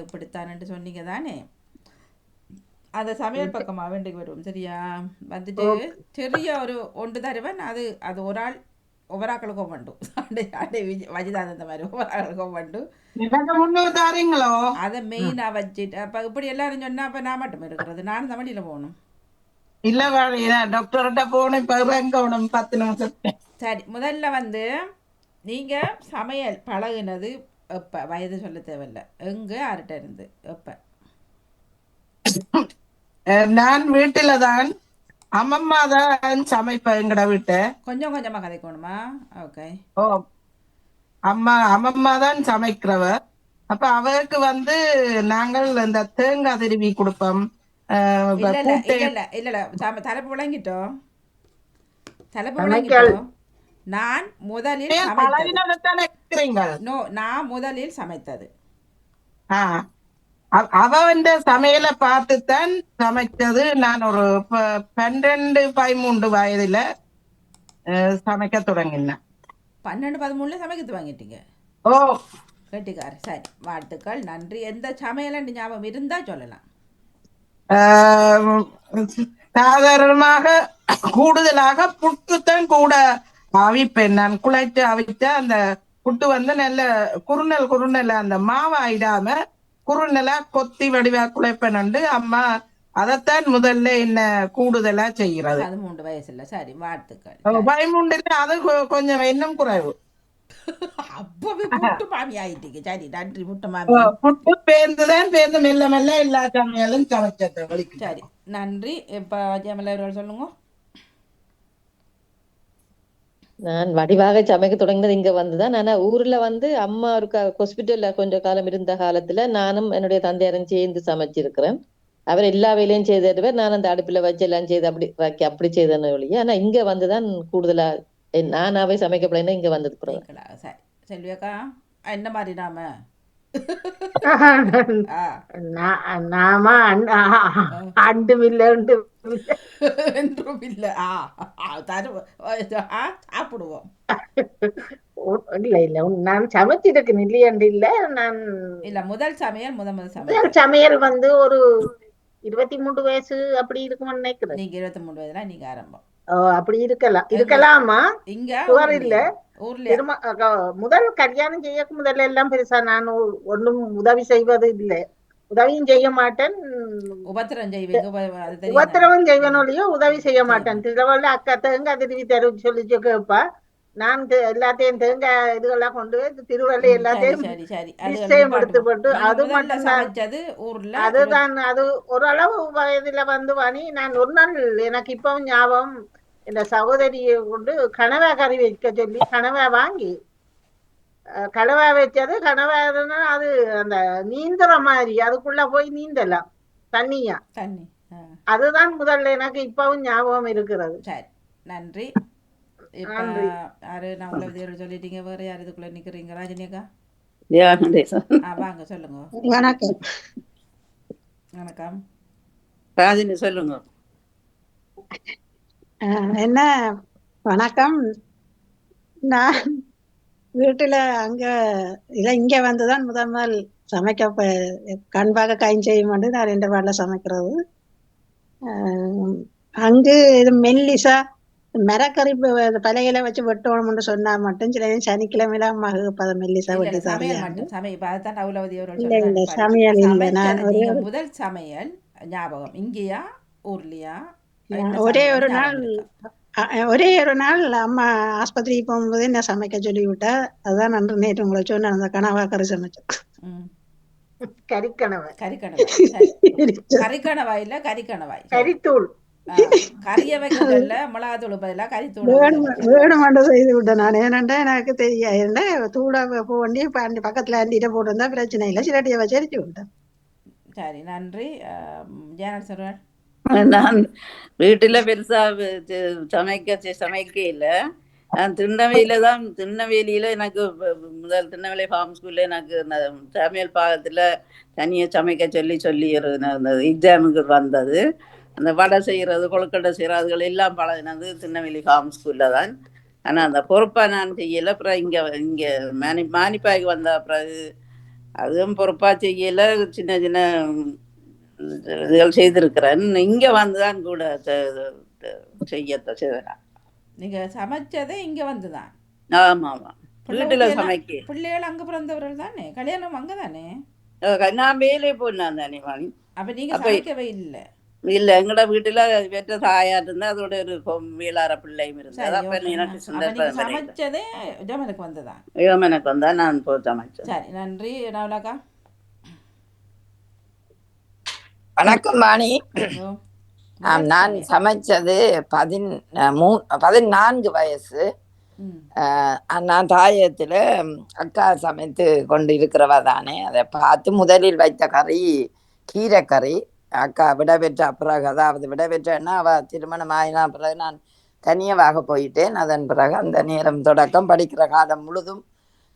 இப்படித்தானு சொன்னீங்க தானே? அந்த சமையல் பக்கமா வேண்டிக்கு வருவோம் சரியா? வந்துட்டு சிறிய ஒரு ஒன்று தருவன் அது அது ஒரு ஆள் ஒவ்வொரு ஆக்களுக்கும் வேண்டும் அண்டை அண்டை வஜிதாத இந்த மாதிரி ஒவ்வொரு ஆக்களுக்கும் வேண்டும் அதை மெயினாக வச்சுட்டு அப்போ இப்படி எல்லாரும் சொன்னா அப்போ நான் மட்டும் இருக்கிறது நான் இந்த வண்டியில் போகணும். இல்ல டாக்டர்கிட்ட போகணும் இப்ப எங்க பத்து நிமிஷத்துக்கு சரி முதல்ல வந்து நீங்கள் சமையல் பழகுனது எப்போ? வயது சொல்ல தேவையில்ல. எங்கே? யார்கிட்ட இருந்து. எப்போ? நான் வீட்டுல தான் அம்மம்மா தான் சமைப்பேன் எங்கட வீட்டை. கொஞ்சம் கொஞ்சமாக கதைக்கணுமா? ஓகே. ஓ அம்மா அம்மம்மா தான் சமைக்கிறவ. அப்ப அவருக்கு வந்து நாங்கள் இந்த தேங்காய் திருவி கொடுப்போம். இல்ல இல்ல இல்ல இல்ல தலைப்பு விளங்கிட்டோம். தலைப்பு. விளங்கிட்டோம். நான் முதலில் நோ நான் முதலில் சமைத்தது. அவ- அவன் சமையலை பார்த்துத்தான் சமைச்சது நான் ஒரு ப- பன்னிரண்டு பதிமூன்று வயதுல சமைக்க தொடங்கினேன். பன்னெண்டு பதிமூணுல சமைக்கிறது வாங்கிட்டீங்க ஓ. கட்டிக்காரு சரி வாழ்த்துக்கள் நன்றி. எந்த சமையலண்டு ஞாபகம் இருந்தா சொல்லலாம். சாதாரணமாக கூடுதலாக புட்டுத்தான் கூட அவிப்பேன் நான் குழைத்து அவித்த அந்த புட்டு வந்து நல்ல குறுநல் குறுநல் அந்த மாவாயிடாம குறுநலா கொத்தி வடிவா குழைப்பேன் அம்மா அதைத்தான் முதல்ல என்ன கூடுதலா செய்கிறது. பதிமூன்று வயசுல சரி வாழ்த்துக்கள். பயமுண்டில் அது கொஞ்சம் இன்னும் குறைவு. அப்பவே புட்டு மாமி ஆயிட்டீங்க. சரி நன்றி புட்டு மாமி. புட்டு பேர்ந்துதான் பேர்ந்து மெல்ல மெல்ல எல்லா சமையலும் சமைச்சது வலிக்கு சரி நன்றி இப்ப ஜெயமலா அவர்கள் சொல்லுங்க நான் வடிவாக சமைக்க தொடங்கினது இங்க வந்துதான். ஆனா ஊர்ல வந்து அம்மா ஒரு ஹாஸ்பிட்டல்ல கொஞ்ச காலம் இருந்த காலத்துல நானும் என்னுடைய தந்தையாரும் சேர்ந்து சமைச்சிருக்கிறேன். அவர் எல்லா வேலையும் செய்து தருவார் நான் அந்த அடுப்புல வச்சு எல்லாம் செய்து அப்படி வைக்க அப்படி செய்தேன்னு ஒழிய ஆனா இங்க வந்துதான் கூடுதலா நானாவே சமைக்கப்படணும் இங்க வந்தது பிறகு செல்வியக்கா என்ன மாதிரி நாம நாம அண்- அண்டு மில்லண்டு என்றும் இல்லை. சாப்பிடுவோம். இல்ல இல்ல நான் சமைச்சிருக்கேன் இல்லையண்டு இல்ல நான் இல்ல முதல் சமையல் முத முதல் முதல் சமையல். சமையல் வந்து ஒரு இருபத்தி மூணு வயசு அப்படி இருக்கும்னு நினைக்கிறேன் நீங்க இருபத்தி மூணு வயதுல நீங்க ஆரம்பம். ஓ, அப்படி இருக்கலாம். இருக்கலாமா இங்க இல்ல. முதல் கல்யாணம் செய்யக்கு முதல்ல எல்லாம் பெருசா நான் ஒண்ணும் உதவி செய்வது இல்லை. உதவியும் செய்ய மாட்டேன். உபத்திரம் செய்வீங்க உப- அது தெரியும் உபத்திரவம் செய்வனோடையோ உதவி செய்ய மாட்டேன். திருவள்ள அக்கா தேங்காய் திருவி தரு சொல்லி கேட்பா நான் எல்லாத்தையும் தேங்காய் இதுகெல்லாம் கொண்டு போய் திருவள்ளி எல்லாத்தையும் நிச்சயம் எடுத்து போட்டு அது மட்டும் அதுதான். அது ஓரளவு வயதுல வந்து வாணி நான் ஒரு நாள் எனக்கு இப்பவும் ஞாபகம் இந்த சகோதரியை கொண்டு கனவா கறி வைக்க சொல்லி கனவா வாங்கி கனவா வச்சது கனவானா அது அந்த நீந்துற மாதிரி அதுக்குள்ள போய் நீந்தலாம் தண்ணியா. தண்ணி அதுதான் முதல்ல எனக்கு இப்பவும் ஞாபகம் இருக்கிறது. சரி நன்றி. யாரு நான் உங்களை சொல்லிட்டீங்க வேற யார் இதுக்குள்ள நிக்கிறீங்க? ராஜினி அக்கா தியாகண்டேசன் ஆ வாங்க சொல்லுங்க. வணக்கம். வணக்கம். ராஜினி சொல்லுங்க. என்ன? வணக்கம். நான் வீட்டுல அங்க இல்ல இங்க வந்துதான் முதல் முதல் சமைக்க கண்பாக கையும் செய்ய மாட்டேன் நான் ரெண்டு பாடல சமைக்கிறது. அங்கு இது மெல்லிசா மரக்கறி பலகையில வச்சு வெட்டணும்னு சொன்னா மட்டும் சில சனிக்கிழமையில மகு பத மெல்லிசா வெட்டி சமையல் முதல் சமையல் ஞாபகம். இங்கேயா? ஊர்லயா? ஒரே ஒரு நாள் ஒரே ஒரு நாள் அம்மா ஆஸ்பத்திரிக்கு போகும்போது என்ன சமைக்க சொல்லி விட்டா அதான் நன்று நேற்று உங்களை சொன்ன அந்த கனவா கறி சமைச்சேன் ம், கறிக்கணவன் கறிக்கணவாய் சரி. கறிக்கணவாய் இல்ல கறிக்கணவாய். கறித்தூள். கறிய வைக்கிறதுல மிளகாத்தூள் பதிலா கறித்தூள் வேணும் வேணுமென்று செய்து விட்டேன் நான். ஏனண்டா எனக்கு தெரியாது. தூளை போ வண்டி பாண்டி பக்கத்துல ஆண்டிட்ட போட்டு வந்தா பிரச்சனை இல்லை. சிலட்டியை வச்சு எரிச்சு விட்டேன். சரி நன்றி. ஜேனல் சொல்றார் நான் வீட்டுல பெருசா சமைக்க செ- சமைக்க இல்ல. நான் திருநெல்வேலியில தான் திருநெல்வேலியில எனக்கு முதல் திருநெல்வேலி ஃபார்ம் ஸ்கூல்ல எனக்கு சமையல் பாகத்துல தனியா சமைக்க சொல்லி சொல்லி அந்த எக்ஸாமுக்கு வந்தது. அந்த வடை செய்யறது கொழுக்கட்டை செய்யறது எல்லாம் பழகினது திருநெல்வேலி ஃபார்ம் ஸ்கூல்ல தான். ஆனா அந்த பொறுப்பா நான் செய்யல. அப்புறம் இங்க இங்க மானி மானிப்பாய்க்கு வந்த பிறகு அதுவும் பொறுப்பா செய்யல. சின்ன சின்ன இதுகள் செய்திருக்கிறேன். இங்க வந்துதான் கூட செய்ய நீங்க சமைச்சதே இங்க வந்துதான். ஆமா ஆமா. வீட்டுல சமைக்க. பிள்ளைகள் அங்க பிறந்தவர்கள் தானே? கல்யாணம் அங்க தானே? அஹ் நான் வேலை போனேன் தானே வாணி அப்ப நீங்க சமைக்கவே இல்லை. இல்ல எங்கட வீட்டுல பெற்ற தாயா இருந்தா அதோட ஒரு வீலார பிள்ளையும் இருந்தது அப்ப. எனக்கு. சமைச்சதே வந்ததான் இவன் எனக்கு வந்தா நான் போ சமைச்சேன். சரி நன்றி. நவலாக்கா வணக்கம் வாணி நான் சமைச்சது பதின் மூ பதினான்கு வயசு. நான் தாயத்தில் அக்கா சமைத்து கொண்டு இருக்கிறவ தானே. அதை பார்த்து முதலில் வைத்த கறி கீரைக்கறி அக்கா விட பெற்ற பிறகு அதாவது விட பெற்றன்னா அவ திருமணம் ஆயினா பிறகு நான் தனியவாக போயிட்டேன். அதன் பிறகு அந்த நேரம் தொடக்கம். படிக்கிற காலம் முழுதும்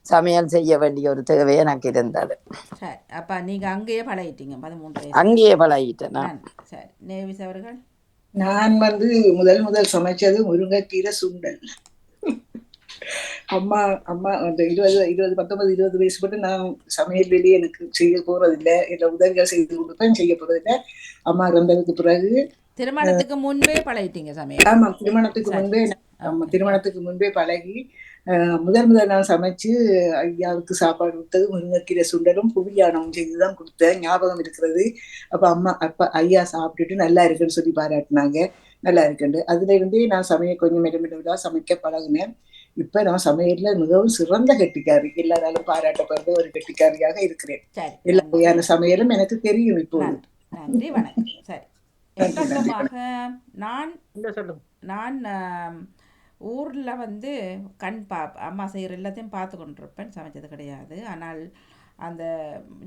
சமையல் செய்ய வேண்டிய ஒரு தேவை எனக்கு இருந்தது. சரி அப்ப நீங்க அங்கேயே பழகிட்டீங்க பதிமூன்று அங்கேயே பழகிட்டேன் நான். சரி நேவிஸ் அவர்கள்? நான் வந்து முதல் முதல் சமைச்சது முருங்கைக்கீரை சுண்டல். அம்மா அம்மா அந்த இருபது இருபது பத்தொன்பது இருபது வயசு மட்டும் நான் சமையல் வெளியே எனக்கு செய்ய போறதில்லை. இல்லை உதவிகள் செய்து கொடுப்பேன் செய்ய போறதில்லை. அம்மா இறந்ததுக்கு பிறகு திருமணத்துக்கு முன்பே பழகிட்டீங்க சமையல். ஆமா திருமணத்துக்கு. முன்பே ஆமா திருமணத்துக்கு முன்பே பழகி முதல் முதல் நான் சமைச்சு ஐயாவுக்கு சாப்பாடு கொடுத்தது முருங்கைக்கீரை சுண்டலும் புவியானமும் செய்துதான் கொடுத்தேன். ஞாபகம் இருக்கிறது. அப்ப அம்மா அப்ப ஐயா சாப்பிட்டுட்டு நல்லா இருக்குன்னு சொல்லி பாராட்டினாங்க. நல்லா இருக்குண்டு. அதுல இருந்தே நான் சமையல் கொஞ்சம் மெடமெடா சமைக்க பழகினேன். இப்ப நான் சமையல்ல மிகவும் சிறந்த கெட்டிக்காரி எல்லாராலும் பாராட்டப்படுற ஒரு கெட்டிக்காரியாக இருக்கிறேன். எல்லா. வகையான சமையலும் எனக்கு தெரியும் இப்போ நன்றி வணக்கம். சரி. நான் நான் ஊரில் வந்து கண் பா அம்மா செய்கிற எல்லாத்தையும் பார்த்து கொண்டிருப்பேன். சமைச்சது கிடையாது. ஆனால் அந்த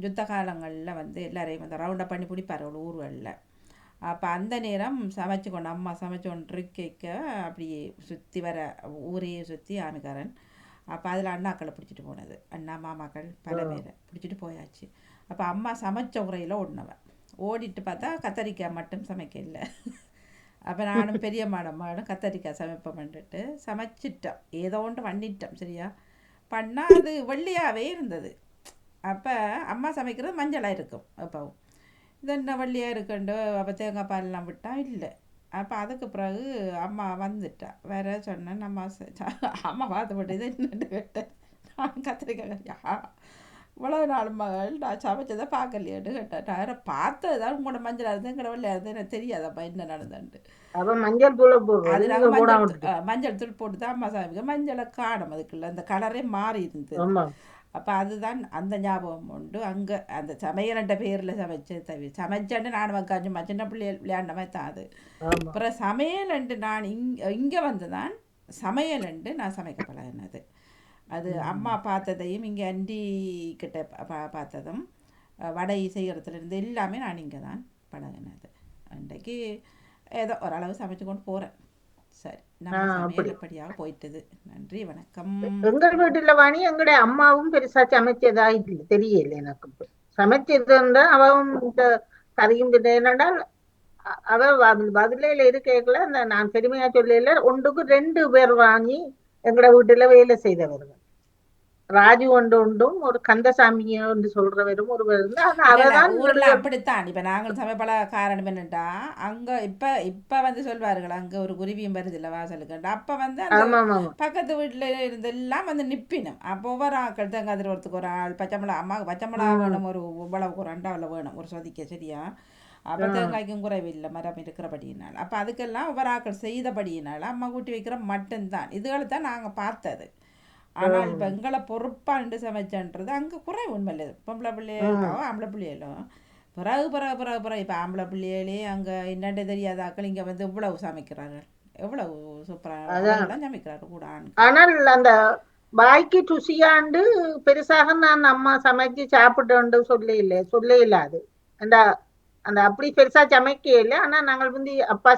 யுத்த காலங்களில் வந்து எல்லாரையும் அந்த ரவுண்டப் பண்ணி பிடிப்பார்கள் ஊர்களில் அப்போ அந்த நேரம் சமைச்சு கொண்டு அம்மா சமைச்சு கொண்டு இருக்க அப்படியே சுற்றி வர ஊரையே சுற்றி ஆமிக்காரன். அப்போ அதில் அண்ணாக்களை பிடிச்சிட்டு போனது. அண்ணா மாமாக்கள் பல பேரை பிடிச்சிட்டு போயாச்சு. அப்போ அம்மா சமைச்ச உரையில் ஓடினவன் ஓடிட்டு பார்த்தா கத்தரிக்காய் மட்டும் சமைக்க இல்லை அப்போ நானும் பெரிய மாடம்மாடும் கத்தரிக்காய் சமைப்போம்ன்ட்டு சமைச்சிட்டோம். ஏதோ ஒன்று பண்ணிட்டோம் சரியா? பண்ணால் அது வெள்ளியாகவே இருந்தது. அப்போ அம்மா சமைக்கிறது மஞ்சளாக இருக்கும் அப்போவும். இது என்ன வெள்ளியாக இருக்குண்டு? அப்போ தேங்காய் பாலெலாம் விட்டால் இல்லை. அப்போ அதுக்கு பிறகு அம்மா வந்துட்டா. வேற சொன்னேன் அம்மா அம்மா பார்த்து போட்டு இது என்னன்னு கேட்டேன். நான் கத்திரிக்காய் கறியா இவ்வளோ நாள் மகள் நான் சமைச்சதை பார்க்கலையேன்னு கேட்டேன். நான் வேற பார்த்தது தான் உங்களோட மஞ்சள் இருந்து எங்கட வெள்ளையாக இருந்து எனக்கு தெரியாதப்பா என்ன நடந்தேன்ட்டு அப்ப மஞ்சள் தூளை அது நாங்கள் மஞ்சள். தூள், அஹ், மஞ்சள் தூள் போட்டு தான் அம்மா சமைக்க மஞ்சளை காணும் அதுக்குள்ள. அந்த கலரே மாறி இருந்தது. அப்போ அதுதான் அந்த ஞாபகம் உண்டு. அங்கே அந்த சமையல்ன்ற பேரில் சமைச்சது தவிர சமைச்சேன்னு நான் உட்காந்து சின்ன பிள்ளைகள் விளையாண்ட மாதிரி தான் அது. அப்புறம் சமையலண்டு நான் இங்கே இங்கே வந்து தான் சமையலண்டு நான் சமைக்க பழகினது அது அம்மா பார்த்ததையும் இங்கே அண்டி கிட்ட பா- பார்த்ததும் வடை செய்கிறதுலேருந்து எல்லாமே நான் இங்கே தான் பழகினது. அன்றைக்கு ஏதோ ஓரளவு சமைச்சு கொண்டு போகிறேன் சரி. எப்படியாக போயிட்டது. நன்றி வணக்கம். எங்கள் வீட்டுல வாணி எங்களுடைய அம்மாவும் பெருசா சமைச்சதா இல்ல தெரியல எனக்கு. இப்ப. சமைச்சதுன்னா அவன் இந்த பின்ன என்னென்றால் அவ பதிலையில இருக்கைக்குள்ள அந்த நான் பெருமையா சொல்லல ஒன்றுக்கு ரெண்டு பேர் வாங்கி எங்கட வீட்டுல வேலை செய்தவர்கள். ராஜு ஒன்று உண்டும் ஒரு கந்தசாமி என்று சொல்றவரும் ஒருவர் இருந்தா ஆனா அவதான் ஊர்ல அப்படித்தான். இப்ப நாங்கள் சமைப்பல காரணம் என்னட்டா அங்க இப்ப இப்ப வந்து சொல்வார்கள் அங்க ஒரு குருவியும் வருது இல்ல வாசலுக்கு அப்ப வந்து. பக்கத்து வீட்டுல இருந்தெல்லாம் வந்து நிப்பினும். அப்போ ஒவ்வொரு ஆக்கள் தேங்காய் ஒருத்துக்கு ஒரு ஆள் பச்சை மிளகா அம்மாவுக்கு பச்சை மிளகா வேணும் ஒரு இவ்வளவுக்கு ஒரு ரெண்டாவில் வேணும் ஒரு சொதிக்க சரியா? அப்போ தேங்காய்க்கும் குறைவில்லை மரம் இருக்கிறபடியினால். அப்போ அதுக்கெல்லாம் ஒவ்வொரு ஆக்கள் செய்தபடியினால் அம்மா கூட்டி வைக்கிற மட்டும்தான். இதுகளை தான் நாங்கள் பார்த்தது. ஆனால் இப்போ எங்களை பொறுப்பாண்டு சமைச்சன்றது அங்கே குறை உண்மையில. பொம்பளை பிள்ளைகளோ ஆம்பளை பிள்ளைகளோ. பிறகு பிறகு பிறகு பிறகு இப்போ ஆம்பளை பிள்ளைகளே அங்கே என்னண்டு தெரியாத ஆக்கள் இங்கே வந்து இவ்வளவு சமைக்கிறார்கள். எவ்வளவு சூப்பராக சமைக்கிறார்கள். கூட ஆனால் அந்த வாய்க்கு ருசியாண்டு பெருசாக நான் அம்மா சமைச்சு சாப்பிட்டோண்டு சொல்ல இல்லை சொல்ல இல்லாது அந்த அந்த அப்படி பெருசா சமைக்க இல்லை ஆனா நாங்கள் வந்து அப்பா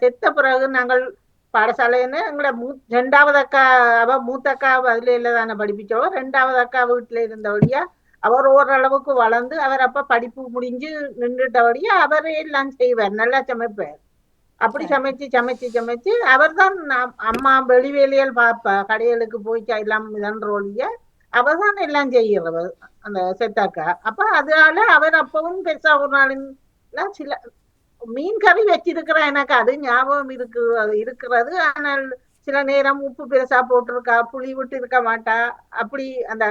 செத்த பிறகு நாங்கள் பாடசாலைன்னு எங்களோட மூ ரெண்டாவது அக்கா அவ மூத்த அக்கா அதுல இல்லை தானே படிப்பிச்சவ ரெண்டாவது அக்கா வீட்டுல இருந்தபடியா அவர் ஓரளவுக்கு வளர்ந்து அவர் அப்ப படிப்பு முடிஞ்சு நின்றுட்டபடியா அவரே எல்லாம் செய்வார் நல்லா சமைப்பார் அப்படி சமைச்சு சமைச்சு சமைச்சு அவர் தான் அம்மா வெளி வேலையில் பார்ப்பா கடைகளுக்கு போய் எல்லாம் இதன்ற ஒழிய அவதான் எல்லாம் செய்யறவ அந்த செத்தாக்கா அப்ப அதனால அவர் அப்பவும் பெருசா ஒரு நாளும் சில மீன் கறி வச்சிருக்கிறா எனக்கு அது ஞாபகம் இருக்கு இருக்கிறது. ஆனால் சில நேரம் உப்பு பெருசா போட்டிருக்கா புளி விட்டு இருக்க மாட்டா. அப்படி அந்த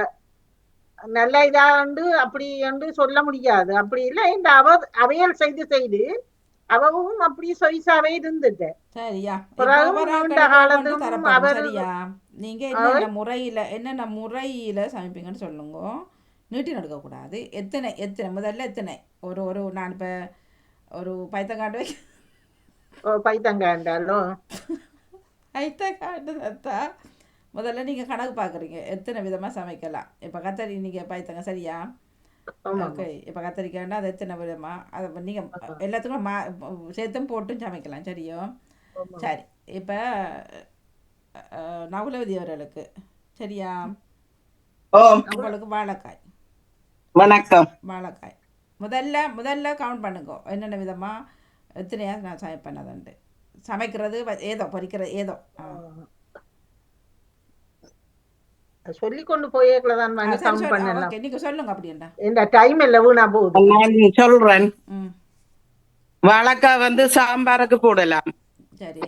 நல்ல இதாண்டு அப்படி என்று சொல்ல முடியாது. அப்படி இல்லை இந்த அவ அவையல் செய்து செய்து அவவும் அப்படி சொய்சாவே இருந்துட்டு. அவர் சரியா. நீங்க என்னென்ன முறையில என்னென்ன முறையில சமைப்பீங்கன்னு சொல்லுங்க. நீட்டி நடக்கக்கூடாது எத்தனை எத்தனை முதல்ல எத்தனை? ஒரு ஒரு நான் இப்ப ஒரு பைத்தங்காண்டு வைக்க பைத்தங்காண்டாலும். பைத்தங்காண்டு தத்தா முதல்ல நீங்க கணக்கு பார்க்குறீங்க எத்தனை விதமா சமைக்கலாம்? இப்போ கத்தரி நீங்க பைத்தங்க சரியா? ஓகே. இப்போ கத்தரிக்காய்னா அது எத்தனை விதமா? அதை நீங்க எல்லாத்துக்கும் மா சேர்த்தும் போட்டும் சமைக்கலாம். சரியோ? சரி. இப்போ நவலவதி அவர்களுக்கு. சரியா? ஓ. உங்களுக்கு வாழைக்காய். வணக்கம். வாழைக்காய். முதல்ல முதல்ல கவுண்ட் பண்ணுங்க. என்னென்ன விதமா? எத்தனையா நான் சமைப்பேன் அதுண்டு சமைக்கிறது ஏதோ பொரிக்கிறது ஏதோ. சொல்லி கொண்டு கவுண்ட் பண்ணலாம். ஓகே நீங்க சொல்லுங்க அப்படின்னா இந்த டைம் இல்ல வீணா போகுது. நான் சொல்றேன். ம். வாழைக்காய் வந்து சாம்பாருக்கு போடலாம். சரி.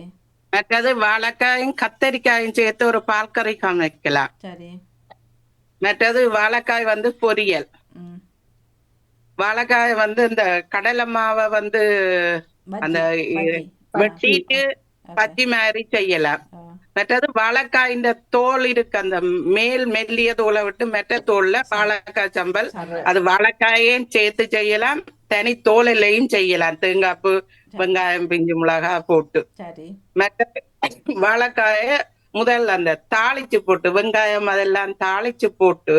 மற்றது வாழைக்காயும் கத்தரிக்காயும் சேர்த்து ஒரு பால் கறி வைக்கலாம் சரி. மற்றது வாழைக்காய் வந்து பொரியல். வாழைக்காய் வந்து இந்த கடலை மாவை வந்து அந்த. வெட்டிட்டு. பஜ்ஜி. மாதிரி செய்யலாம். மற்றது வாழைக்காயின் தோல் இருக்கு அந்த மேல் மெல்லிய தோலை விட்டு மெட்ட தோல்ல வாழைக்காய் சம்பல். அது வாழைக்காயையும் சேர்த்து செய்யலாம். தனி தோலிலையும் செய்யலாம். தேங்காய்ப்பு வெங்காயம் பிஞ்சு மிளகாய் போட்டு. மற்ற வாழைக்காய முதல்ல அந்த தாளிச்சு போட்டு வெங்காயம் அதெல்லாம் தாளிச்சு போட்டு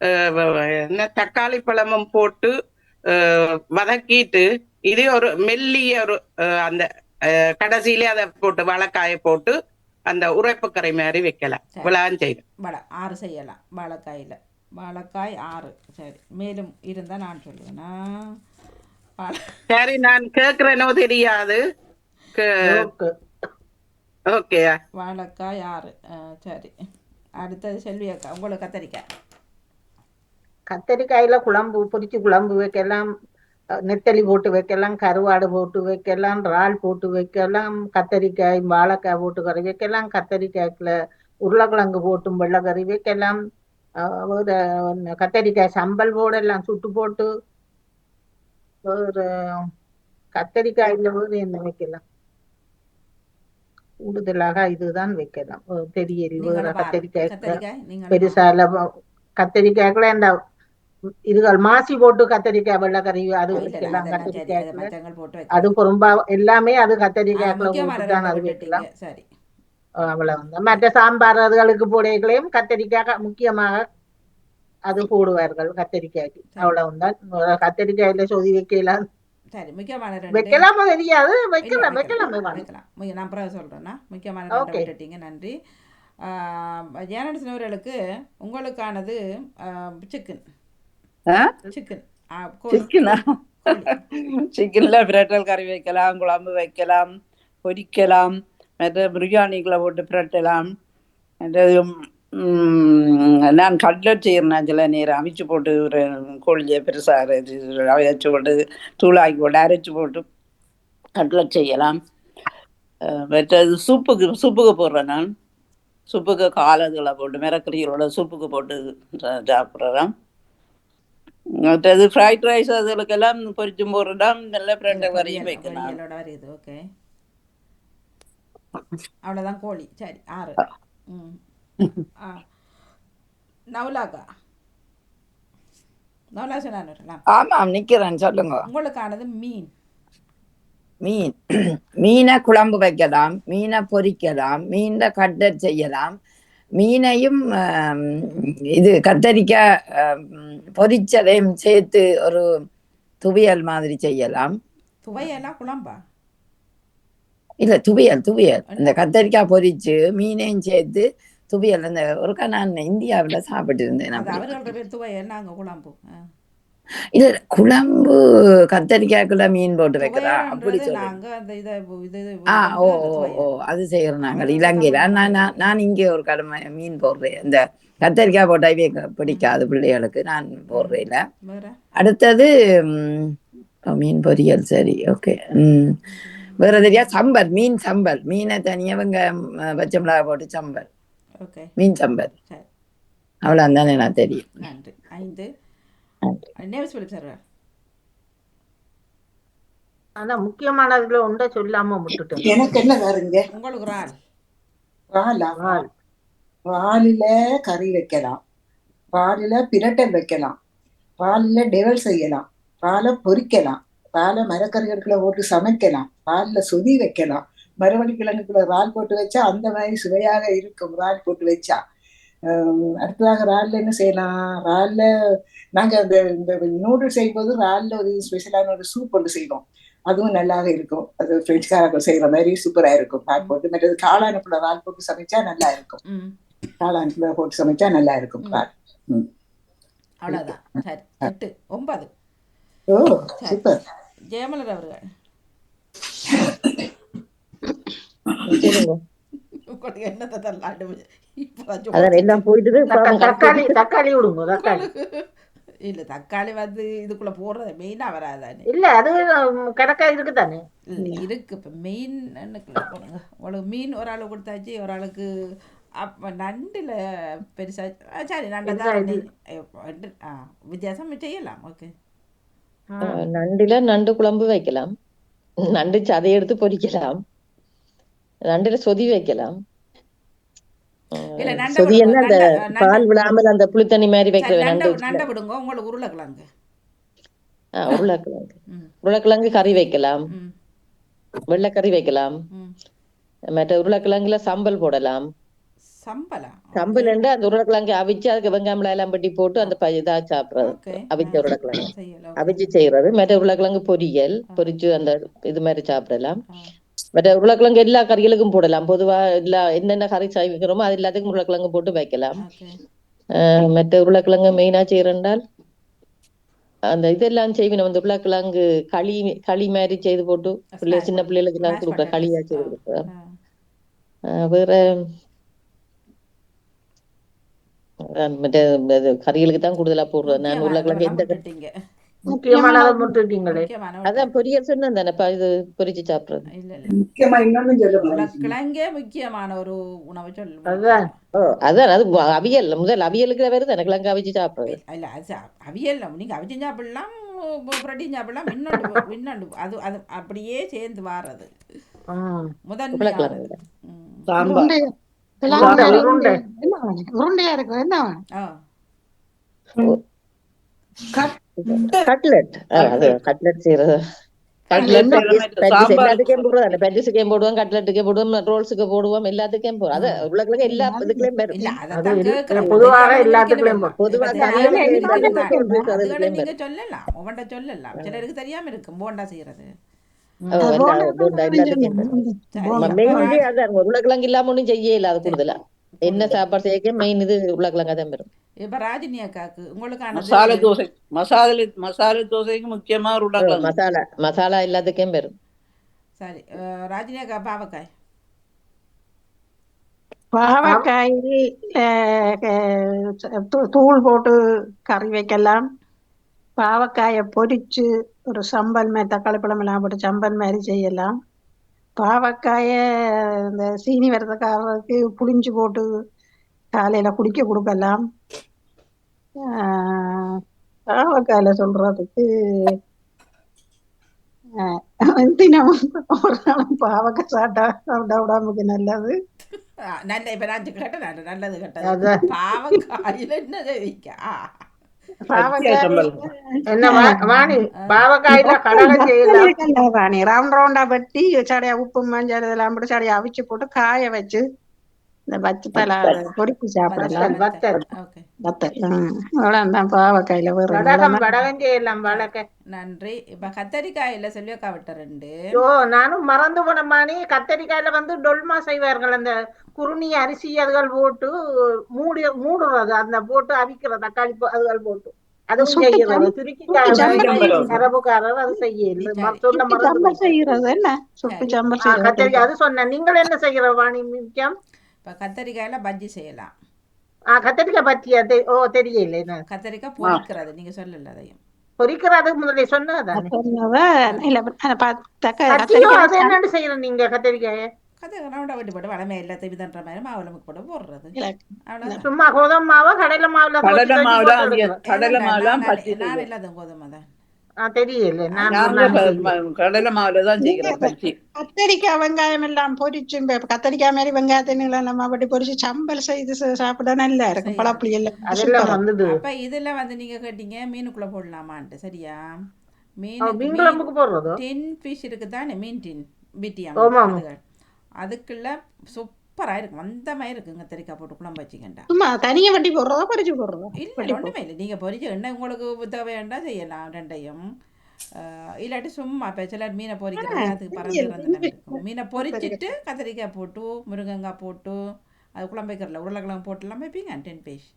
என்ன தக்காளி பழமும் போட்டு வதக்கிட்டு இது ஒரு மெல்லிய ஒரு அந்த கடைசியிலே அதை போட்டு வாழைக்காயை போட்டு அந்த உரைப்பு கரை மாதிரி வைக்கலாம் சரி. விழான் செய்யும் வடை ஆறு செய்யலாம் வாழைக்காயில். வாழைக்காய் ஆறு. சரி மேலும் இருந்தால் நான் சொல்லுவேன்னா வாழை சரி நான் கேக்குறேனோ தெரியாது. ஓகே. வாழைக்காய் ஆறு. சரி. அடுத்தது செல்வி அக்கா உங்களுக்கு கத்தரிக்காய். கத்தரிக்காயில குழம்பு பொரிச்சு குழம்பு வைக்கலாம். நெத்தலி போட்டு வைக்கலாம் கருவாடு போட்டு வைக்கலாம் இறால் போட்டு வைக்கலாம் கத்தரிக்காய் வாழைக்காய் போட்டு கறி வைக்கலாம் கத்தரிக்காய்க்குள்ள உருளைக்கிழங்கு போட்டும் வெள்ளை கறி வைக்கலாம் ஒரு கத்தரிக்காய் சம்பல் போடலாம் சுட்டு போட்டு. ஒரு கத்தரிக்காயில வேறு என்ன வைக்கலாம்? கூடுதலாக இதுதான் வைக்கலாம். தெரியல. கத்தரிக்காய் பெருசால கத்தரிக்காய்க்குள்ள இந்த இதுகள் மாசி போட்டு கத்தரிக்காய் வெள்ளைக்கறி அது மச்சங்கள் போட்டு அது பொறும்பா எல்லாமே அது ரெண்டை அது வைக்கலாம். அவ்வளவுதான். மற்ற சாம்பார் அதுகளுக்கு போடைகளையும் கத்தரிக்காய் முக்கியமாக அது போடுவார்கள் கத்தரிக்காய்க்கு. அவ்வளவுதான். கத்தரிக்காயில சொதி வைக்கலாம் சரி முக்கியமான வைக்கலாமோ தெரியாது வைக்கலாம் வைக்கலாம் வைக்கலாம் நான் பிறகு சொல்கிறேன்னா முக்கியமான. விட்டுட்டீங்க. நன்றி. ஜேனடிசனவர்களுக்கு உங்களுக்கானது சிக்கன்? சிக்கன் சிக்கனா சிக்கன்ல பிரட்டல் கறி வைக்கலாம் குழம்பு வைக்கலாம் பொரிக்கலாம் மற்ற பிரியாணிக்குள்ள போட்டு பிரட்டலாம். நான் கட்லட் செய்கிறேன் சில நேரம். அவிச்சு போட்டு ஒரு கோழியை பெருசாக அவிச்சு போட்டு தூளாக்கி போட்டு அரைச்சு போட்டு கட்லட் செய்யலாம். மற்றது சூப்புக்கு சூப்புக்கு போடுறேன் நான். சூப்புக்கு காலதுகளை போட்டு மிரக்கறிகளோட சூப்புக்கு போட்டு சாப்பிடுறேன். மற்றது ஃப்ரைட் ரைஸ் அதுகளுக்கெல்லாம் பொரிச்சும் போடுறோம் நல்ல பிரட்டல் கறியும் வைக்கலாம். ஓகே அவ்வளோதான் கோழி. சரி ஆறு. ம். நவுலாக்கா. நவுலா சொன்னான் ஆமாம் நிக்கிறேன் சொல்லுங்க. உங்களுக்கானது மீன். மீன். மீனை குழம்பு வைக்கலாம் மீனை பொரிக்கலாம் மீனை கட்டர் செய்யலாம் மீனையும் இது கத்தரிக்காய் பொரிச்சதையும் சேர்த்து ஒரு துவியல் மாதிரி செய்யலாம். துவையெல்லாம் குழம்பா? இல்ல துவியல் துவியல். இந்த கத்தரிக்காய் பொரிச்சு மீனையும் சேர்த்து துவியல். இந்த ஒருக்கா நான் இந்தியாவில் சாப்பிட்டு இருந்தேன் இல்ல குழம்பு கத்தரிக்காய்க்குள்ள மீன் போட்டு வைக்கிறா அப்படி ஆ ஓ ஓ ஓ. அது செய்யறோம் நாங்கள் இலங்கையில. நான் நான் இங்கே ஒரு கடமை மீன் போடுறேன். இந்த கத்தரிக்காய் போட்டாவே பிடிக்காது பிள்ளைகளுக்கு. நான் போடுறேன் அடுத்தது மீன் பொரியல். சரி ஓகே. ம். வேற தெரியா சம்பல் மீன் சம்பல். மீனை தனியா வெங்காயம் அஹ், பச்சை மிளகாய் போட்டு சம்பல். மீன் சம்பல். அவ்வளோ தானே நான் தெரியும். நன்றி. ஐந்து. நேவஸ் பிலிப் சார் ஆனா முக்கியமானதுல ஒன்றை சொல்லாம விட்டுட்டேன். எனக்கு என்ன வேறுங்க? உங்களுக்கு ரால் இறாலா இறால். இறாலில கறி வைக்கலாம். இறாலில பிரட்டல் வைக்கலாம். இறாலில டெவல் செய்யலாம். இறாலை பொரிக்கலாம் இறாலை மரக்கறிகளுக்குள்ள போட்டு சமைக்கலாம். இறாலில் சொதி வைக்கலாம். மரவள்ளி கிழங்குக்குள்ள இறால் போட்டு வச்சா அந்த மாதிரி சுவையாக இருக்கும். இறால் போட்டு வச்சா. ஆஹ் அடுத்ததாக இறால்ல என்ன செய்யலாம்? இறால்ல நாங்க அந்த இந்த நூடுல்ஸ் செய்யும்போது இறால்ல ஒரு ஸ்பெஷலான ஒரு சூப் ஒன்று செய்வோம். அதுவும் நல்லாக இருக்கும். அது பிரெஞ்சுக்காரர்கள் செய்யற மாதிரி சூப்பரா இருக்கும். இறால் போட்டு மற்றது காளானுக்குள்ள இறால் போட்டு சமைச்சா நல்லா இருக்கும். ம். காளானுக்குள்ள போட்டு சமைச்சா நல்லா இருக்கும். சரி. எட்டு. ஒன்பது. ஓ சூப்பர் ஜெயமலர் அவர்கள். என்னத்தை தள்ளாண்டு இப்போ அதான் எல்லாம் போயிட்டு தக்கா- தக்காளி தக்காளி விடுங்க தக்காளி. இல்லை தக்காளி வந்து இதுக்குள்ள போடுறது மெயினாக வராதானே? இல்ல அது கணக்கா இருக்குதானே? இல்லை இருக்கு. இப்போ மெயின் போடுங்க. உங்களுக்கு மீன் ஒரு ஆளு கொடுத்தாச்சு ஒரு ஆளுக்கு அப்போ நண்டில் பெருசா சரி நண்டை தான். பெருசா இது. நீ- ஐயோ, ரெண்டு- ஆ வித்தியாசம் செய்யலாம் ஓகே. நண்டுல நண்டு குழம்பு வைக்கலாம். நண்டு சதை எடுத்து பொரிக்கலாம் நண்டுல சொதி வைக்கலாம். அந்த பால் விடாமல் அந்த புளித்தண்ணி மாதிரி வைக்கிற நண்டு விடுங்க. உங்களுக்கு உருளைக்கிழங்கு. உருளைக்கிழங்கு. உருளைக்கிழங்கு கறி வைக்கலாம். வெள்ளைக்கறி வைக்கலாம். மற்ற உருளைக்கிழங்குல சம்பல் போடலாம். சம்பல்? அந்த உருளைக்கிழங்கு அவிச்சு அதுக்கு வெங்காயம் மிளகாய் எல்லாம் வெட்டி போட்டு அந்த இதா சாப்பிடுறது. அவிச்ச உருளைக்கிழங்கு. அவிச்சு செய்யறது. மற்ற உருளைக்கிழங்கு பொரியல் பொரிச்சு அந்த இது மாதிரி சாப்பிடலாம். மற்ற உருளைக்கிழங்கு எல்லா கறிகளுக்கும் போடலாம். பொதுவா எல்லா என்னென்ன கறி செய்கிறோமோ அது எல்லாத்துக்கும் உருளைக்கிழங்கு போட்டு வைக்கலாம். மற்ற உருளைக்கிழங்கு மெயினா செய்யறேன்டால் அந்த இதெல்லாம் செய்வேன். அந்த உருளைக்கிழங்கு களி களி மாதிரி செய்து போட்டு பிள்ளை சின்ன பிள்ளைகளுக்கு எல்லாம் Mashed கொடுக்குற potatoes. களியா செய்து. கொடுக்குறேன் வேற மற்ற கறிகளுக்கு தான் கூடுதலா போடுறேன். நான் உருளைக்கிழங்கு எந்த அதான் பொரியல் சொன்னேன் தானே இது பொரிச்சு சாப்பிடுறது. முக்கியமான ஒரு உணவு சொல் அதுதான். ஓ அதான் அது அவியல் முதல் அவியலுக்கு வருது எனக்கு கிழங்கு அவிச்சு சாப்பிடுறது. இல்ல அவியல் நீங்க அவிச்சும் சாப்பிடலாம் புரட்டியும் சாப்பிடலாம் மின்னண்டு மின்னண்டு அது அது அப்படியே சேர்ந்து வாரது. முதன்மையானது. உருண்டையா இருக்கு என்ன? ஆ. கட்லெட் அது கட்லெட் செய்யறது எல்லாத்துக்கும் போடுவோம். அந்த பெட்டிஸுக்கும் போடுவோம் கட்லெட்டுக்கு போடுவோம் ரோல்ஸுக்கு போடுவோம் எல்லாத்துக்கும் போடுவோம். அது உருளைக்கிழங்கு எல்லா இதுக்குலயும் வரும். அது. பொதுவாக தெரியாம எல்லாத்துக்குள்ளயும் இருக்கணும். பொதுவா இப்ப கறியில தெரியாம எல்லாத்துக்கும் இருக்கணும். இருக்கு, அதுகளை அதுலயும் நீங்க வரும். சொல்லலாம். ஒவ்வொன்றை சொல்லலாம். சிலருக்கு தெரியாம இருக்கும் போண்டா செய்யறது. உருளைக்கிழங்கு இல்லாம ஒண்ணும் செய்ய இல்லாத கூடுதலா. என்ன சாப்பாடு செய்ய மெயின் இது உருளைக்கிழங்கா தான் வரும் இப்ப ராஜினி அக்காக்கு உங்களுக்கான மசாலா தோசை மசாலா மசாலா தோசைக்கு முக்கியமா உருளைக்கிழங்கு. மசாலா மசாலா எல்லாத்துக்கும் வரும் சரி ராஜினி அக்கா பாவக்காய். பாவக்காய் தூள் போட்டு கறி வைக்கலாம். பாவக்காயை பொரிச்சு ஒரு சம்பல் மாதிரி தக்காளி பழம் எல்லாம் போட்டு சம்பல் மாதிரி செய்யலாம். பாவக்காயை இந்த சீனி வரதுக்காரருக்கு புளிஞ்சு போட்டு காலையில குடிக்க கொடுக்கலாம். பாவக்காயில சொல்றதுக்கு தினமும் ஒரு நாளும் பாவக்காய் சாப்பிட்டா சாப்பிட்டா உடம்புக்கு நல்லது. நல்ல இப்ப நான் கேட்டேன் நல்லது கேட்டது. பாவக்காயில என்ன வைக்க? வெட்டி சடையா உப்பு மஞ்சள் இதெல்லாம் போட்டு சடையா அவிச்சு போட்டு காய வச்சு இந்த வத்தல. பொரிச்சு சாப்பிடலாம். வத்தல். வத்தல். ம். அவ்வளவுதான் பாவக்காயில செய்யலாம் வாழைக்காய் நன்றி. இப்ப கத்தரிக்காயில செல்வியக்கா விட்ட ரெண்டு. ஐயோ நானும் மறந்து போன மாணி கத்தரிக்காயில வந்து டொல்மா செய்வார்கள். அந்த குருணி அரிசி அதுகள் போட்டு மூடி மூடுறது. அந்த போட்டு அவிக்கிற தக்காளி அதுகள் போட்டு. சுட்டு செய்யறது. துருக்கிக்காரர் அரபுக்காரர் அது செய்ய இல்ல சரி. ம- சொல்ல சுட்டு மறந்து. செய்யறது என்ன? சுட்டு அது சொன்னேன். நீங்கள் என்ன செய்கிற வாணி மிக்கம் இப்போ கத்தரிக்காயில் பஜ்ஜி செய்யலாம். ஆ கத்தரிக்காய் பற்றியா தெ- ஓ தெரியல என்ன? கத்தரிக்காய் பொரிக்கிறது நீங்கள் சொல்லல அதையும். பொரிக்கிறது முதல்ல சொன்னதானே? இல்ல ப- தக்க பச்சியோ அது கத்தரிக்காய் என்னன்னு செய்யற நீங்க கத்தரிக்காய? கத்தரிக்காய் ரவுண்டா வெட்டி போட்டு வளமே எல்லாத்தையும் விதன்ற மாதிரி மாவுளமுக்கு போட்டு போடுறது. சும்மா கோதுமை மாவா கடலை மாவுல கடலை மாவு தான் எடுக்கிறோம். கடலை மாவு தான் பச்சை நான். இல்லாத கோதுமை தான். கடலை மாவுல தான் கத்தரிக்காய் வெங்காயம் எல்லாம் பொரிச்சு கத்தரிக்காய் மாதிரி வெங்காயத்தை நம்ம அப்படி பொரிச்சு சம்பல் செய்து சாப்பிட நல்லா இருக்கும் செய்யலாம். பழப்புளி எல்லாம் அதெல்லாம் சூப்பரா வந்தது அப்ப இதுல வந்து நீங்க கேட்டீங்க மீனுக்குள்ள போடலாமான்ட்டு சரியா மீன் குழம்புக்கு போடுறதோ டென் ஃபிஷ் இருக்கு தானே மீன் டின் பிடியா ஆமா, ஆமா. அதுகள் அதுக்குள்ள சூப்பரா இருக்கும் அந்த மாதிரி இருக்குங்க. கத்திரிக்காய் போட்டு குழம்பு வச்சுக்கண்டா சும்மா தனியா வட்டி போடுறதா பொரிச்சு போடுறதா? இல்ல ஒண்ணுமே இல்லை. நீங்க பொரிச்சு என்ன உங்களுக்கு தேவையாண்டா செய்யலாம். ரெண்டையும். இல்லாட்டி சும்மா இப்போ சிலர் மீனை பொரிக்கிறது அதுக்கு பறந்து மீனை பொரிச்சிட்டு கத்திரிக்காய் போட்டு முருங்கங்காய் போட்டு அது குழம்பு வைக்கிறல உருளைக்கிழங்கு போட்டு எல்லாம் வைப்பீங்க? டென் பேஷ்.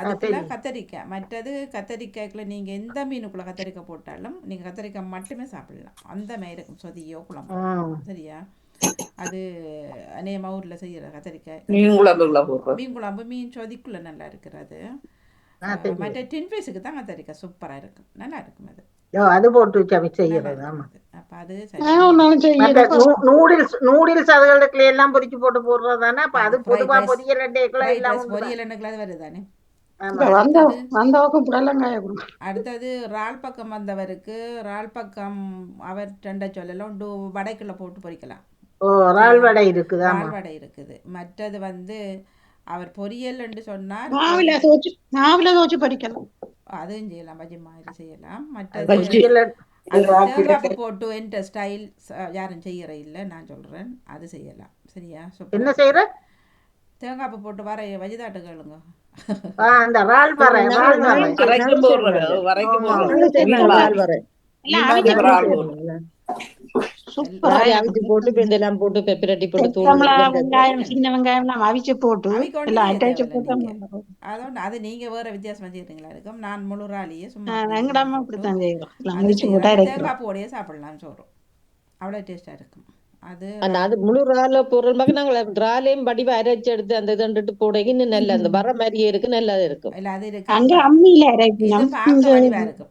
அதுக்குள்ள. கத்தரிக்காய். மற்றது கத்தரிக்காய்க்குள்ள நீங்கள் எந்த மீனுக்குள்ள கத்தரிக்காய் போட்டாலும் நீங்கள் கத்தரிக்காய் மட்டுமே சாப்பிடலாம். அந்த மாதிரி இருக்கும். சொதியோ குழம்பு. சரியா? அது அநேகமாக ஊரில் செய்கிற கத்தரிக்காய் மீன் போடுறோம் மீன் குழம்பு மீன் சொதிக்குள்ள நல்லா இருக்கிறது. மற்ற டின் பீஸுக்கு தான் கத்தரிக்காய் சூப்பராக இருக்கும். நல்லா இருக்கும் அது. அது போட்டு சமை நல்லா செய்யறது ஆமா. அப்ப அது நூடில்ஸ் நூடில்ஸ் அதுகளுக்கு எல்லாம் பொரிச்சு போட்டு போடுறதானே அப்ப அது பொதுவா. பொரியல் ஃப்ரைட் எல்லாம். பொரியல் எண்ணெய்க்குள்ள அது வருதானே அடுத்தது ரால் பக்கம் வந்தவருக்கு ரால் பக்கம் அவர் ரெண்டை சொல்லலாம் வடைக்குள்ள போட்டு பொரிக்கலாம் இருக்குது ஆமா ரால் வடை இருக்குது. மற்றது வந்து அவர் பொரியல் என்று சொன்னார். மாவுல தோச்சு மாவுல தோச்சு பொரிக்கணும் அதுவும் செய்யலாம் பஜ்ஜி மாதிரி செய்யலாம். மற்றது போட்டு என்ற ஸ்டைல் யாரும் செய்யற இல்லை நான் சொல்றேன். அது செய்யலாம். சரியா? என்ன செய்யற தேங்காய் போட்டு வர வஜிதாட்டு கேளுங்க. ஆ, அந்த வரை வரை. வரைக்கும். அவிச்சு அவிச்சு போட்டு பெண்டெல்லாம் போட்டு பெப்பரட்டி போட்டு வெங்காயம், சின்ன வெங்காயம் எல்லாம் அவிச்சு போட்டு தேவையில்லை போட்டு நீங்க. அதோட அது நீங்க வேற வித்தியாசமா செய்யறீங்களா இருக்கும் நான் முழு ராலியே சும்மா எங்கடாம அப்படித்தான் செய்யறோம் அவிச்சு. போட்டு தேங்காய் சாப்பிடலாம் அவ்வளோ டேஸ்டா இருக்கும் அது முழு ரால பொருள் மாதிரி நாங்கள் ராலையும் வடிவ அரைச்சு எடுத்து அந்த இதண்டுட்டு போடைக்கு இன்னும் நல்ல அந்த வர மாதிரியே இருக்கு நல்லா இருக்கும். இல்ல அது இருக்கு. அங்க அம்மியில இது வடிவா இருக்கும்.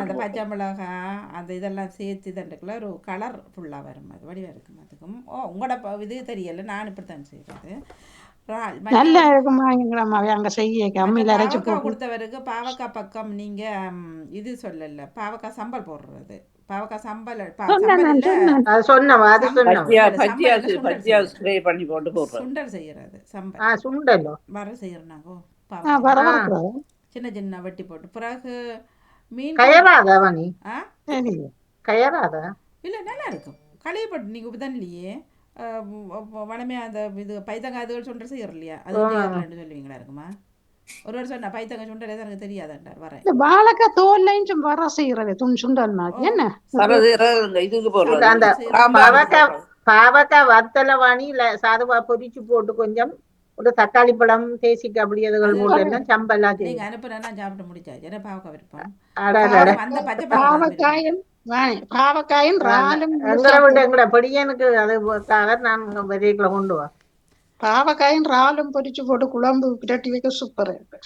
அந்த பச்சை மிளகாய் அந்த இதெல்லாம் சேர்த்து தண்டுக்குள்ள ஒரு கலர் ஃபுல்லாக வரும். அது வடிவாக இருக்கும் அதுக்கும். ஓ உங்களோட ப- இது தெரியல. நான் இப்படி தான் செய்கிறது இறால் மற்ற- நல்லா இருக்குமா அங்க செய்ய. அம்மியில அரைச்சு கொடுத்தவருக்கு பாவக்காய் பக்கம் நீங்க இது சொல்லல. பாவக்காய் சம்பல் போடுறது. பாவக்காய் சம்பல் சுண்டல் செய்யறது. ஸ்ப்ரே பண்ணி போட்டு போடுறோம் சுண்டல் செய்யறது சம்பல். வர செய்யறோம் நாங்க சின்ன சின்ன வெட்டி போட்டு. பிறகு மீன் சரி கயறாதா இல்லை நல்லா இருக்கும் களையப்பட்டு நீங்கள் உபதன்லையே வளமே அந்த இது பைத்தங்காய் அதுகள் சுண்டல் செய்யறோம் இல்லையா அது சொல்லுவீங்களா இருக்குமா? ஒரு ஒரு சொன்ன பைத்தங்காய் சுண்டல் எனக்கு தெரியாதாண்டார் வரேன். இந்த வாழைக்காய் தோல்லையும் வர செய்யறது துண் சுண்டல் மாதிரி என்ன? இதுக்கு போடுறது பாவக்காய் பாவக்காய் வத்தல வாணி இல்ல சாதுவா பொரிச்சு போட்டு கொஞ்சம் ஒரு தக்காளி பழம் தேசிக்காய் அப்படி அதுகள் போட்டு சம்பலா நீங்க நான் சாப்பிட்டு முடிச்சாச்சு. ஏன்னா பாவக்காய் விருப்பம். பாவக்காயும் பாவக்காயும் ராலும் எங்கட விட்டு எங்கட படியனுக்கு அதுக்காக நான் விதைகளை கொண்டு வா. பாவக்காயும் ராலும் பொரிச்சு போட்டு குழம்பு பிரட்டி வைக்க சூப்பரா இருக்கு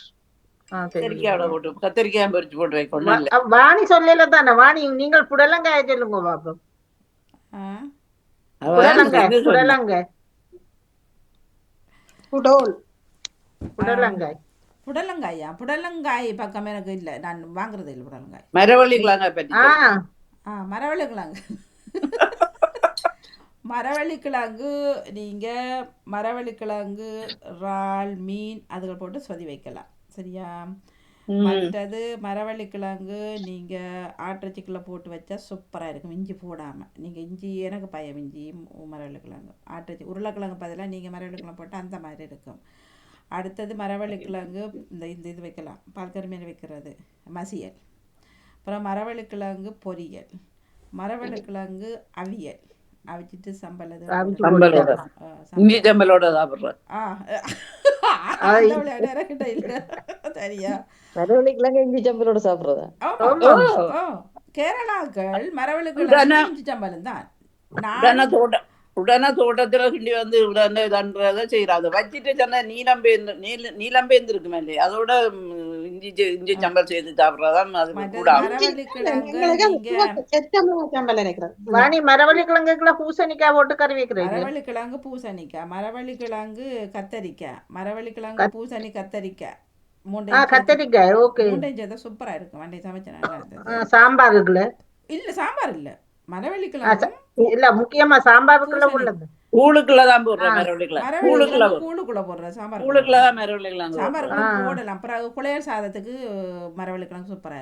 ஆ, சரி. கத்திரிக்காயோட போட்டு கத்திரிக்காய் பறிச்சு போட்டு வைக்கணும் வாணி சொல்லல தானே வாணி நீங்கள் புடலங்காய சொல்லுங்க பாப்போம் ஆ புடலங்காய். புடலங்காய் குடோல் புடலங்காய் புடலங்காயா புடலங்காய் பக்கம் எனக்கு இல்லை நான் வாங்குறது இல்லை புடலங்காய் மரவள்ளிக்கலாங்க பற்றி ஆ ஆ மரவள்ளிக்கிழங்கு மரவள்ளிக்கிழங்கு நீங்கள் மரவள்ளிக்கிழங்கு இறால் மீன் அதுகள் போட்டு சொதி வைக்கலாம். சரியா? மற்றது மரவள்ளிக்கிழங்கு நீங்கள் ஆட்டுச்சிக்கில் போட்டு வச்சா சூப்பராக இருக்கும். இஞ்சி போடாமல் நீங்கள் இஞ்சி எனக்கு பயம் இஞ்சி மரவள்ளிக்கிழங்கு. ஆட்டுச்சி உருளைக்கிழங்கு பதிலாக நீங்கள் மரவள்ளிக்கிழங்கு போட்டால் அந்த மாதிரி இருக்கும். அடுத்தது மரவள்ளிக்கிழங்கு இந்த இந்த இது வைக்கலாம். பால்கறி மீன் வைக்கிறது மசியல். அப்புறம் மரவள்ளிக்கிழங்கு பொரியல். மரவள்ளிக்கிழங்கு அவியல். அவிச்சிட்டு. ஆ, இஞ்சி சம்பலோட சாப்பிடுறேன் சரியா மரவள்ளி கிழங்கு இஞ்சி சம்பலோட சாப்பிடுறதா? கேரளாக்கள் மரவள்ளி உடனே- கிழங்கு இஞ்சி சம்பளம் தான். உடனே தோட்டத்துல கிண்டி வந்து உடனே தன்றதை செய்யறாங்க வச்சிட்டு சொன்னா நீலம்பேந்து நீல நீலம்பேந்து இருக்குமே இல்லையா? அதோட ம், இஞ்சி செ- இஞ்சி சம்பல் செய்து சாப்பிட்றதான் அது கூட வாணி மரவள்ளி கிழங்குக்குள்ள பூசணிக்காய் போட்டு கறி வைக்கிறீங்க? மரவள்ளி கிழங்கு பூசணிக்காய் மரவள்ளி கிழங்கு கத்தரிக்காய் மரவள்ளி கிழங்கு பூசணி கத்தரிக்காய். கத்தரிக்காய் ஓகே. மூண்டையும் சேர்த்தா சூப்பரா இருக்கும். வண்டி சமைச்ச நல்லா இருந்தது. இல்ல சாம்பார் இல்ல. மரவள்ளி கிழங்கு இல்ல முக்கியமா சாம்பாருக்குள்ள பூசணி. உள்ளது கூழுக்குள்ளதான் போடுறேன் கூழுக்குள்ள கிழங்கு கூழுக்குள்ள போடுற சாம்பார் சாம்பார் ஆ. போடலாம். பிறகு குளையல் சாதத்துக்கு மரவள்ளி கிழங்கு சூப்பரா.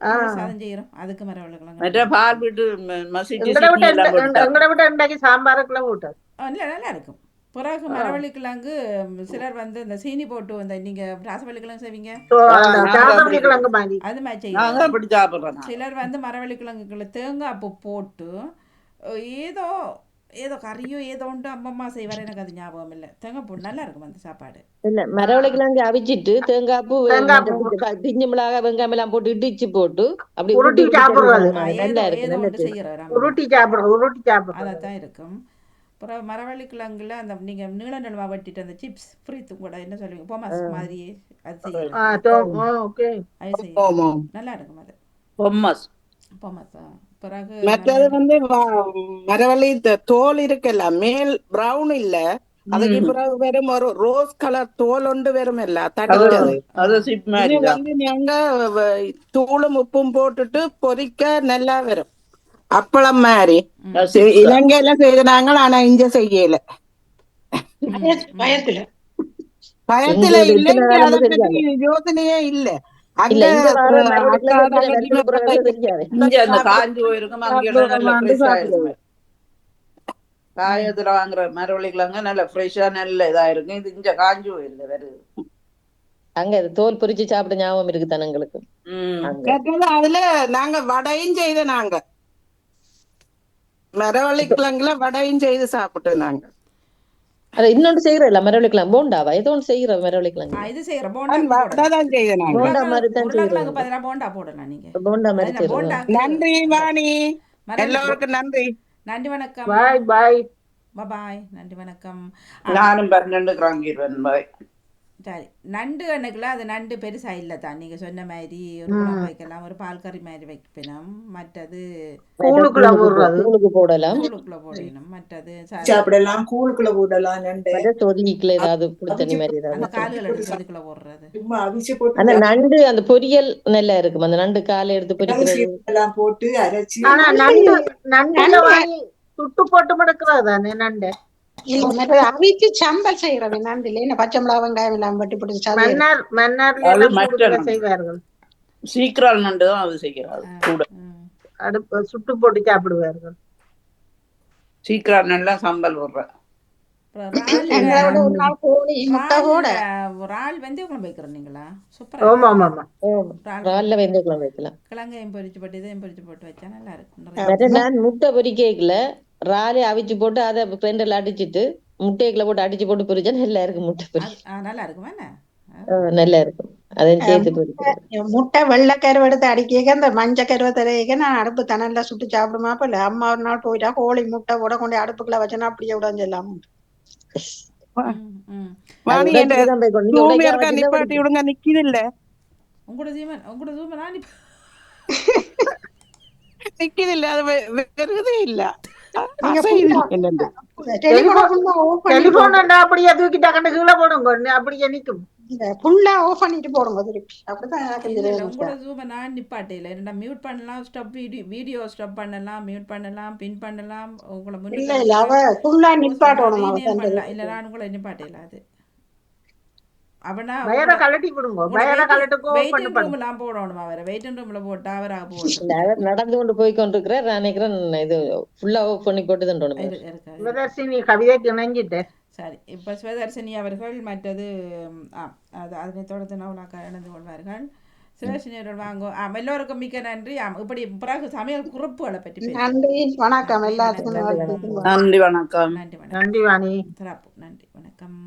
குளையல் சாதம் செய்யறோம். அதுக்கு மரவள்ளி கிழங்கு மற்ற பால் விட்டு மசிச்சு எங்கட சாம்பாருக்குள்ள இல்ல நல்லா இருக்கும். பிறகு மரவள்ளி கிழங்கு ம், சிலர் வந்து இந்த சீனி போட்டு நீங்க செய்வீங்க? அந்த நாங்க சாமந்தி அப்படி கிழங்கு மாதிரி. அது மாதிரி. சிலர் வந்து மரவள்ளி கிழங்குக்குள்ள தேங்காய் பூ போட்டு ஏதோ ஏதோ கறியோ ஏதோ உண்டு அம்மம்மா செய்வார் எனக்கு அது ஞாபகம் இல்லை. தேங்காய் பூ நல்லா இருக்கும் அந்த சாப்பாடு. இல்ல மரவள்ளி கிழங்கு அவிச்சிட்டு தேங்காய் பூ பிஞ்சு மிளகாய் வெங்காயம் எல்லாம் போட்டு இடிச்சு போட்டு அப்படி உருட்டி சாப்பிடுறது. நல்லா இருக்கு ஒன்று உருட்டி சாப்பிடுறது உருட்டி சாப்பிடுறது. அதான் இருக்கும். அப்புறம் மரவள்ளி கிழங்குல அந்த நீங்க நீள நிலமா வெட்டிட்டு அந்த சிப்ஸ் ஃப்ரீத்தும் கூட என்ன சொல்லுவீங்க? போமாஸ் மாதிரியே அது ஆ, செய்யலாம். நல்லா இருக்கும் அது. பொம்மஸ் போமாஸ் பிறகு மற்றது வந்து மரவள்ளி தோல் இருக்குல்ல மேல் பிரவுன் இல்ல. அதுக்கு. பிறகு வெறும் ஒரு ரோஸ் கலர் தோல் ஒன்று வெறும் இல்ல தடிச்சது வந்து நீங்க தூளும் உப்பும் போட்டுட்டு பொரிக்க நல்லா வரும் அப்பளம் மாதிரி. இலங்கையில செய்தாங்க ஆனா இங்க செய்யல. பயத்துல. பயத்துல பத்தி யோசனையே இல்ல. காயத்துல வாங்குற மரவள்ளிக்கிழங்கு நல்ல ஃப்ரெஷ்ஷா நல்ல இதா இருக்கும் இது இங்க காஞ்சு போயில்ல வருது அங்க தோல் பொரிச்சு சாப்பிட ஞாபகம் இருக்கு தானே எங்களுக்கு ம் அங்க கேட்டது அதுல நாங்க வடையும் செய்த நாங்க மரவள்ளி கிழங்குல வடையும் செய்து சாப்பிட்டோம் நாங்க அது இன்னொன்று செய்யறல கிழங்கு போண்டாவா ஏதோ ஒன்று செய்யற கிழங்கு இது செய்யற போண்டா தான் நாங்க போண்டா மாதிரி தான் செய்யறது பதிலாக போண்டா போடலாம் நீங்க போண்டா மாதிரி போண்டாக்கு நன்றி வாணி எல்லோருக்கும் நன்றி நன்றி வணக்கம் பாய் பாய் பாய் நன்றி வணக்கம் நானும் பன்னெண்டு கிராங்கிடுவேன் பாய் சரி நண்டு கணக்குல அது நண்டு பெருசா இல்லை தான். நீங்க சொன்ன மாதிரி ஒரு குழம்பு வைக்கலாம் ஒரு பால் கறி மாதிரி வைக்கணும் மற்றது கூழுக்குள்ள போடலாம். கூழுக்குள்ள போடணும். மற்றது சாப்பிடலாம். கூழுக்குள்ள போடலாம். நண்டை. சொதிக்குள்ள ஏதாவது புளித்தண்ணி மாதிரி அந்த ஏதாவது கால்கள் எடுத்து அதுக்குள்ள போடுறது. அந்த போட்டு நண்டு அந்த பொரியல் நல்லா இருக்கும். அந்த நண்டு காலை எடுத்து பொரிக்கிறது. எல்லாம் போட்டு அரைச்சு ஆனா நண்டு வாங்கி சுட்டு போட்டு மடக்குறது தானே நண்டு? அவிச்சு சம்பல் செய்யறது நண்டில என்ன பச்சை மிளகா வெங்காயம் எல்லாம் வெட்டி போட்டு மன்னார் மன்னார்ல. செய்வார்கள். சீக்கிரம் நண்டு தான் அது செய்கிறாது கூட. அடுப்பு சுட்டு போட்டு சாப்பிடுவார்கள். சீக்கிரம் நல்லா சம்பல் போடுறேன் அப்புறம் எங்களை இறால்ல விட ஒரு நாள் கோழி முட்டை போட இறால்ல இறால் வெந்தய குழம்பு வைக்கிறோம் நீங்களா? சூப்பரா ஆமா ஆமா ஆமா. இறால் ரால்ல வெந்தய குழம்பு வைக்கலாம். கிழங்கையும் பொரிச்சு போட்டு இதையும் பொரிச்சு போட்டு வச்சா நல்லா இருக்கும். மற்ற நிறைய நான் முட்டை பொரிக்கல ராலே அவிச்சு போட்டு அதை கிரைண்டர்ல அடிச்சிட்டு முட்டைக்குள்ள போட்டு அடிச்சு போட்டு பொரிச்சா நல்லா இருக்கும் முட்டை பொரி. அது- ஆ, நல்லா இருக்குமா நல்லா இருக்கும். முட்டை வெள்ளை கருவை எடுத்து அடிக்க அந்த மஞ்சள் கருவை தரைக்க நான் அடுப்பு தணல்ல சுட்டு சாப்பிடுமா இல்ல அம்மா ஒரு நாள் போயிட்டா கோழி முட்டை கூட கொண்டு அடுப்புக்குள்ள வச்சேன்னா அப்படியே உடஞ்செல்லாம் ம், ம். வாணி அது என்ற உடைச்சு தான் போய் கொண்டு- நீங்க தூமி உடைக்காம இருக்கா வச்சிருந்தா நிப்பாட்டி. விடுங்க நிக்குது இல்ல உங்களோட ஜீவன் உங்களோட ஜூமன் நான் இப்ப நிக்குது இல்ல அது வெ- வெறுதே இல்ல. டெலிபோனை அப்படியே தூக்கிட்டா கண்டு கீழே போடுங்க. அப்படியே நிக்கும் ஃபுல்லா ஆஃப் பண்ணிட்டு போடுங்க திருப்பி. அப்படிதான் நான் நிப்பாட்டையில என்னடா மியூட் பண்ணலாம் ஸ்டாப் வீடியோ வீடியோ ஸ்டாப் பண்ணலாம் மியூட் பண்ணலாம் பின் பண்ணலாம் உங்களை இல்ல அவ ஃபுல்லா நிப்பாட்டணும் இல்ல நான் உங்களை நிப்பாட்டையில அது. வயரை கலட்டி போடணும் அவரை வெயிட்டிங் ரூம்ல போட்டு நடந்து கொண்டு போய் கொண்டிருக்கிறார் நான் நினைக்கிறேன் இது ஃபுல்லா ஆஃப் பண்ணி போட்டு தான் இருக்காது. சிவதர்சினி கவிதைக்கு இணைஞ்சிட்டு சரி இப்போ சிவதர்சினி அவர்கள் மற்றது ஆ அது அதனை தொடர்ந்து நவலாக்கா இணைந்து கொள்வார்கள். சிவதர்சினி அவர்கள் வாங்க. ஆம் எல்லோருக்கும் மிக்க நன்றி. ஆம் இப்படி பிறகு சமையல் குறிப்புகளை பற்றி. நன்றி வணக்கம். நன்றி, எல்லாத்துக்கும் வணக்கம். நன்றி வணக்கம். நன்றி வணக்கம். நன்றி வாணி. சிறப்பு நன்றி வணக்கம்.